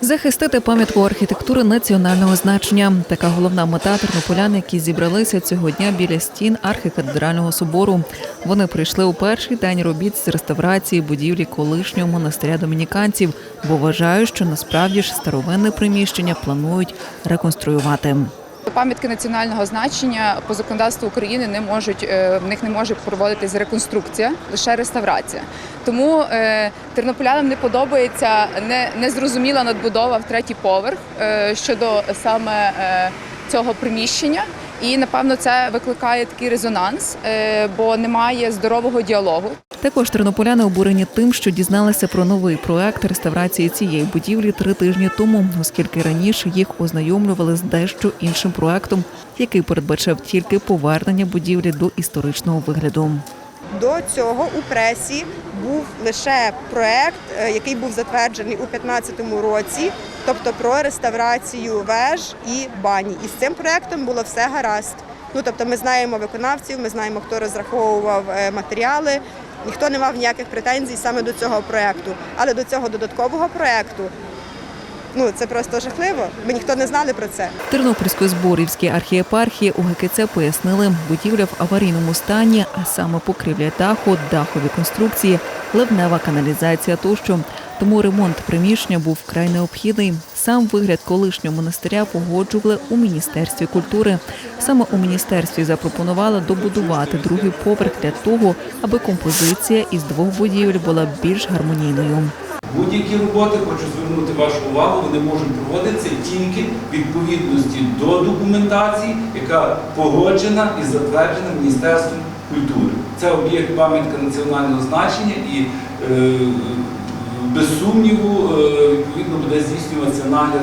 Захистити пам'ятку архітектури національного значення. Така головна мета тернополян, які зібралися цього дня біля стін архікатедрального собору. Вони прийшли у перший день робіт з реставрації будівлі колишнього монастиря домініканців, бо вважають, що насправді ж старовинне приміщення планують реконструювати. Пам'ятки національного значення по законодавству України не можуть е, в них не може проводитись реконструкція, лише реставрація. Тому е, тернополянам не подобається не, незрозуміла надбудова в третій поверх е, щодо саме цього приміщення. І напевно це викликає такий резонанс, е, бо немає здорового діалогу. Також тернополяни обурені тим, що дізналися про новий проект реставрації цієї будівлі три тижні тому, оскільки раніше їх ознайомлювали з дещо іншим проектом, який передбачав тільки повернення будівлі до історичного вигляду. До цього у пресі був лише проект, е, який був затверджений у 2015 році, тобто про реставрацію веж і бані. І з цим проектом було все гаразд. Ну тобто, ми знаємо виконавців, ми знаємо, хто розраховував е, матеріали. Ніхто не мав ніяких претензій саме до цього проекту. Але до цього додаткового проекту ну це просто жахливо. Ми ніхто не знали про це. Тернопільсько-зборівській архієпархії у ГКЦ пояснили, будівля в аварійному стані, а саме покрівля даху, дахові конструкції, ливнева каналізація тощо. Тому ремонт приміщення був вкрай необхідний. Сам вигляд колишнього монастиря погоджували у міністерстві культури. Саме у міністерстві запропонували добудувати другий поверх для того, аби композиція із двох будівель була більш гармонійною. Будь-які роботи, хочу звернути вашу увагу, вони можуть проводитися тільки в відповідності до документації, яка погоджена і затверджена Міністерством культури. Це об'єкт пам'ятка національного значення і е, без сумніву е, відповідно буде здійснюватися нагляд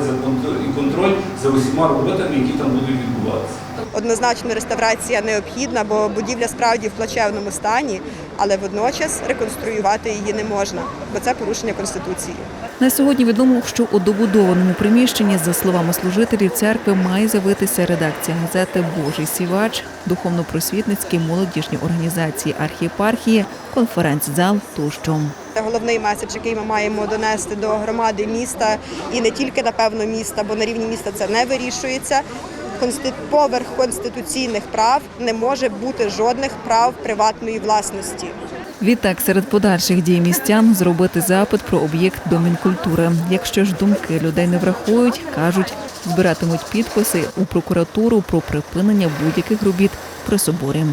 і контроль за усіма роботами, які там будуть відбуватися. Однозначно реставрація необхідна, бо будівля справді в плачевному стані, але водночас реконструювати її не можна, бо це порушення конституції. На сьогодні відомо, що у добудованому приміщенні, за словами служителів церкви, має з'явитися редакція газети Божий сівач, духовно-просвітницькі молодіжні організації архієпархії, конференц-зал тощо. Це головний меседж, який ми маємо донести до громади міста і не тільки напевно міста, бо на рівні міста це не вирішується. Поверх конституційних прав не може бути жодних прав приватної власності. Відтак, серед подальших дій містян зробити запит про об'єкт домінкультури. Якщо ж думки людей не врахують, кажуть, збиратимуть підписи у прокуратуру про припинення будь-яких робіт при соборі.